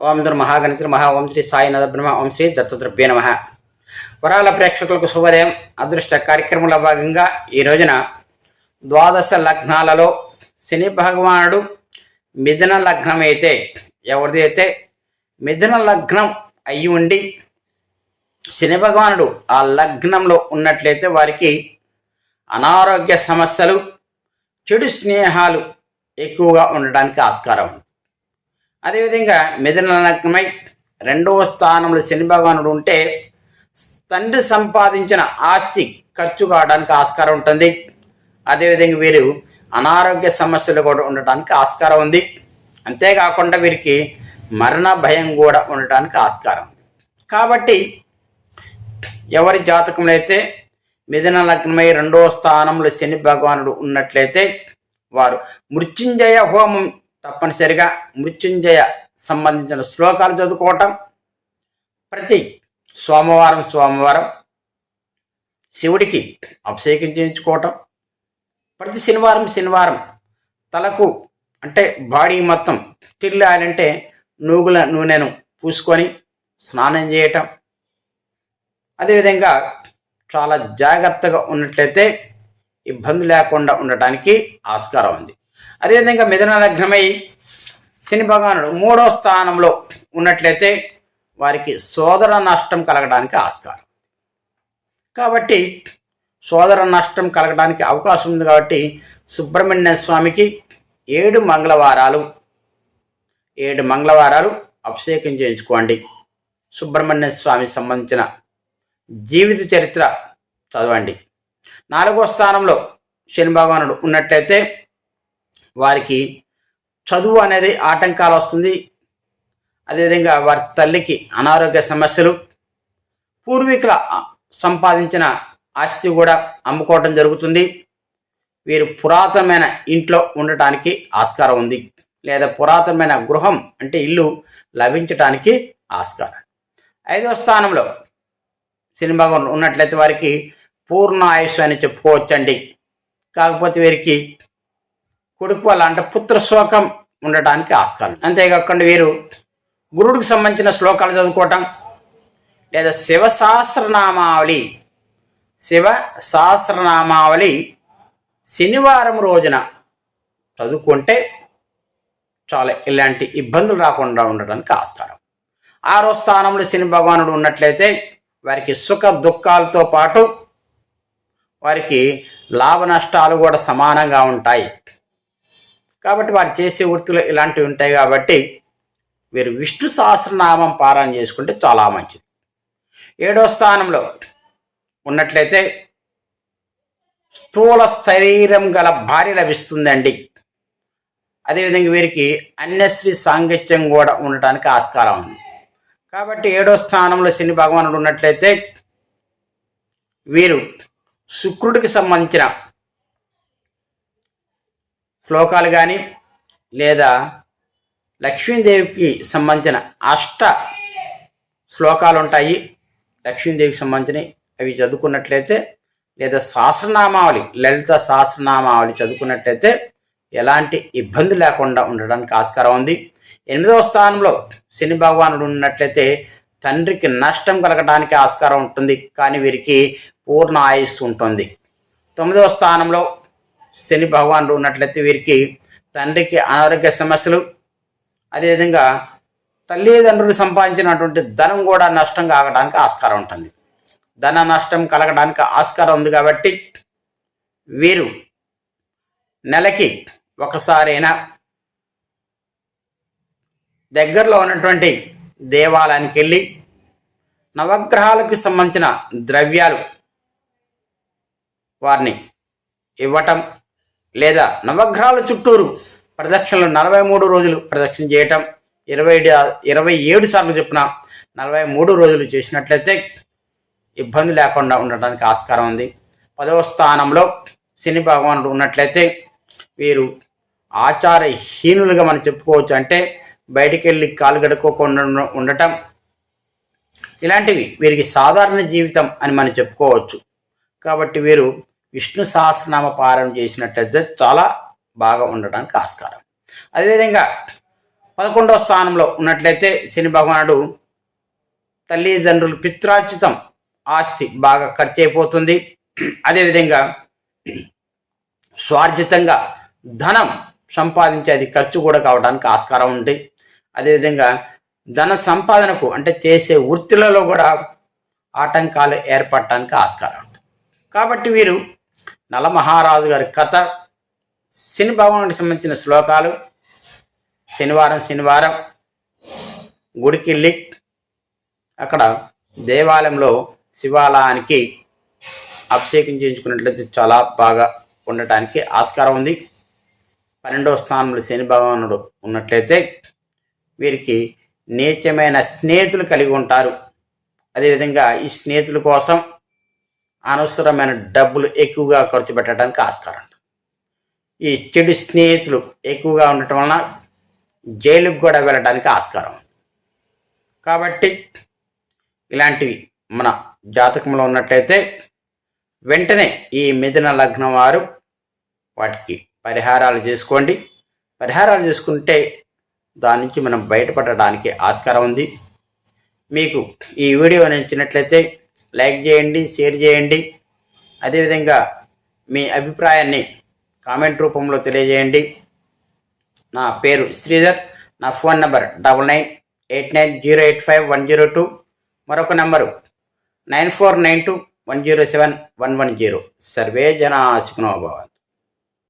ఓం దుర్ మహాగణశ్రీ మహా ఓం శ్రీ సాయినాథ బ్రహ్మ ఓం శ్రీ దత్తద్రభ్య నమ. వరాల ప్రేక్షకులకు శుభోదయం. అదృష్ట కార్యక్రమంలో భాగంగా ఈ రోజున ద్వాదశ లగ్నాలలో శని భగవానుడు మిథున లగ్నం అయితే ఎవరిది అయితే మిథున లగ్నం అయి ఉండి శని భగవానుడు ఆ లగ్నంలో ఉన్నట్లయితే వారికి అనారోగ్య సమస్యలు చెడు స్నేహాలు ఎక్కువగా ఉండడానికి ఆస్కారం ఉంది. అదేవిధంగా మిథున లగ్నమై రెండవ స్థానంలో శని భగవానుడు ఉంటే తండ్రి సంపాదించిన ఆస్తి ఖర్చు కావడానికి ఆస్కారం ఉంటుంది. అదేవిధంగా వీరు అనారోగ్య సమస్యలు కూడా ఉండటానికి ఆస్కారం ఉంది. అంతేకాకుండా వీరికి మరణ భయం కూడా ఉండటానికి ఆస్కారం ఉంది. కాబట్టి ఎవరి జాతకంలో అయితే మిథున లగ్నమై రెండవ స్థానంలో శని భగవానుడు ఉన్నట్లయితే వారు మృత్యుంజయ హోమం తప్పనిసరిగా మృత్యుంజయ సంబంధించిన శ్లోకాలు చదువుకోవటం. ప్రతి సోమవారం సోమవారం శివుడికి అభిషేకం చేయించుకోవటం. ప్రతి శనివారం శనివారం తలకు అంటే బాడీ మొత్తం తిల్లాలంటే నూగుల నూనెను పూసుకొని స్నానం చేయటం. అదేవిధంగా చాలా జాగ్రత్తగా ఉన్నట్లయితే ఇబ్బంది లేకుండా ఉండటానికి ఆస్కారం ఉంది. అదేవిధంగా మిథున లగ్నమై శని భగవానుడు మూడో స్థానంలో ఉన్నట్లయితే వారికి సోదర నష్టం కలగడానికి ఆస్కారం. కాబట్టి సోదర నష్టం కలగడానికి అవకాశం ఉంది కాబట్టి సుబ్రహ్మణ్య స్వామికి ఏడు మంగళవారాలు ఏడు మంగళవారాలు అభిషేకం చేయించుకోండి. సుబ్రహ్మణ్య స్వామి సంబంధించిన జీవిత చరిత్ర చదవండి. నాలుగో స్థానంలో శని భగవానుడు ఉన్నట్లయితే వారికి చదువు అనేది ఆటంకాలు వస్తుంది. అదేవిధంగా వారి తల్లికి అనారోగ్య సమస్యలు పూర్వీకుల సంపాదించిన ఆస్తి కూడా అమ్ముకోవటం జరుగుతుంది. వీరు పురాతనమైన ఇంట్లో ఉండటానికి ఆస్కారం ఉంది. లేదా పురాతనమైన గృహం అంటే ఇల్లు లభించటానికి ఆస్కారం. ఐదవ స్థానంలో సినిమా ఉన్నట్లయితే వారికి పూర్ణ ఆయుష్ అని చెప్పుకోవచ్చండి. కాకపోతే వీరికి కొడుకు వల్ల అంటే పుత్రశోకం ఉండటానికి ఆస్కారం. అంతేకాకుండా వీరు గురుడికి సంబంధించిన శ్లోకాలు చదువుకోవటం లేదా శివ సహస్రనామావళి శివ సహస్రనామావళి శనివారం రోజున చదువుకుంటే చాలా ఇలాంటి ఇబ్బందులు రాకుండా ఉండడానికి ఆస్కారం. ఆరో స్థానంలో శని భగవానుడు ఉన్నట్లయితే వారికి సుఖ దుఃఖాలతో పాటు వారికి లాభ నష్టాలు కూడా సమానంగా ఉంటాయి. కాబట్టి వారు చేసే వృత్తులు ఇలాంటివి ఉంటాయి కాబట్టి వీరు విష్ణు సహస్రనామం పారాయణ చేసుకుంటే చాలా మంచిది. ఏడో స్థానంలో ఉన్నట్లయితే స్థూల శరీరం గల భార్య లభిస్తుందండి. అదేవిధంగా వీరికి అన్యశ్రీ సాంగత్యం కూడా ఉండటానికి ఆస్కారం ఉంది. కాబట్టి ఏడో స్థానంలో శని భగవానుడు ఉన్నట్లయితే వీరు శుక్రుడికి సంబంధించిన శ్లోకాలు కానీ లేదా లక్ష్మీదేవికి సంబంధించిన అష్ట శ్లోకాలు ఉంటాయి లక్ష్మీదేవికి సంబంధించినవి అవి చదువుకున్నట్లయితే లేదా సహస్రనామావళి లలిత సహస్రనామావళి చదువుకున్నట్లయితే ఎలాంటి ఇబ్బంది లేకుండా ఉండడానికి ఆస్కారం ఉంది. ఎనిమిదవ స్థానంలో శని భగవానుడు ఉన్నట్లయితే తండ్రికి నష్టం కలగడానికి ఆస్కారం ఉంటుంది. కానీ వీరికి పూర్ణ ఆయుస్సు ఉంటుంది. తొమ్మిదవ స్థానంలో శని భగవానుడు ఉన్నట్లయితే వీరికి తండ్రికి అనారోగ్య సమస్యలు అదేవిధంగా తల్లిదండ్రులు సంపాదించినటువంటి ధనం కూడా నష్టం కాగడానికి ఆస్కారం ఉంటుంది. ధన నష్టం కలగడానికి ఆస్కారం ఉంది కాబట్టి వీరు నెలకి ఒకసారైనా దగ్గరలో ఉన్నటువంటి దేవాలయానికి వెళ్ళి నవగ్రహాలకు సంబంధించిన ద్రవ్యాలు వారిని ఇవ్వటం లేదా నవగ్రహాల చుట్టూరు ప్రదక్షిణలు నలభై మూడు రోజులు ప్రదక్షిణ చేయటం ఇరవై ఇరవై ఏడు సార్లు చెప్పిన నలభై మూడు రోజులు చేసినట్లయితే ఇబ్బంది లేకుండా ఉండటానికి ఆస్కారం ఉంది. పదవ స్థానంలో శని భగవానుడు ఉన్నట్లయితే వీరు ఆచారహీనులుగా మనం చెప్పుకోవచ్చు అంటే బయటికి వెళ్ళి కాలు గడుక్కోకుండా ఉండటం ఇలాంటివి వీరికి సాధారణ జీవితం అని మనం చెప్పుకోవచ్చు. కాబట్టి వీరు విష్ణు సహస్రనామ పారాయణ చేసినట్లయితే చాలా బాగా ఉండడానికి ఆస్కారం. అదేవిధంగా పదకొండవ స్థానంలో ఉన్నట్లయితే శని భగవానుడు తల్లిదండ్రులు పిత్రార్చితం ఆస్తి బాగా ఖర్చు అయిపోతుంది. అదేవిధంగా స్వార్జితంగా ధనం సంపాదించేది ఖర్చు కూడా కావడానికి ఆస్కారం ఉంది. అదేవిధంగా ధన సంపాదనకు అంటే చేసే వృత్తులలో కూడా ఆటంకాలు ఏర్పడటానికి ఆస్కారం ఉంటుంది కాబట్టి వీరు నలమహారాజు గారి కథ శని భగవానికి సంబంధించిన శ్లోకాలు. శనివారం శనివారం గుడికి వెళ్ళి అక్కడ దేవాలయంలో శివాలయానికి అభిషేకం చేయించుకున్నట్లయితే చాలా బాగా ఉండటానికి ఆస్కారం ఉంది. పన్నెండవ స్థానంలో శని భగవానుడు ఉన్నట్లయితే వీరికి నీచమైన స్నేహితులు కలిగి ఉంటారు. అదేవిధంగా ఈ స్నేహితుల కోసం అనవసరమైన డబ్బులు ఎక్కువగా ఖర్చు పెట్టడానికి ఆస్కారం. ఈ చెడు స్నేహితులు ఎక్కువగా ఉండటం వలన జైలుకు కూడా వెళ్ళడానికి ఆస్కారం. కాబట్టి ఇలాంటివి మన జాతకంలో ఉన్నట్లయితే వెంటనే ఈ మిథున లగ్నం వారు వాటికి పరిహారాలు చేసుకోండి. పరిహారాలు చేసుకుంటే దాని నుంచి మనం బయటపడడానికి ఆస్కారం ఉంది. మీకు ఈ వీడియో నచ్చినట్లయితే లైక్ చేయండి షేర్ చేయండి. అదేవిధంగా మీ అభిప్రాయాన్ని కామెంట్ రూపంలో తెలియజేయండి. నా పేరు శ్రీధర్ నా phone number double nine eight nine zero eight five one zero two మరొక number nine four nine two one zero seven one one zero. Survey జనా సుఖనోభవంతు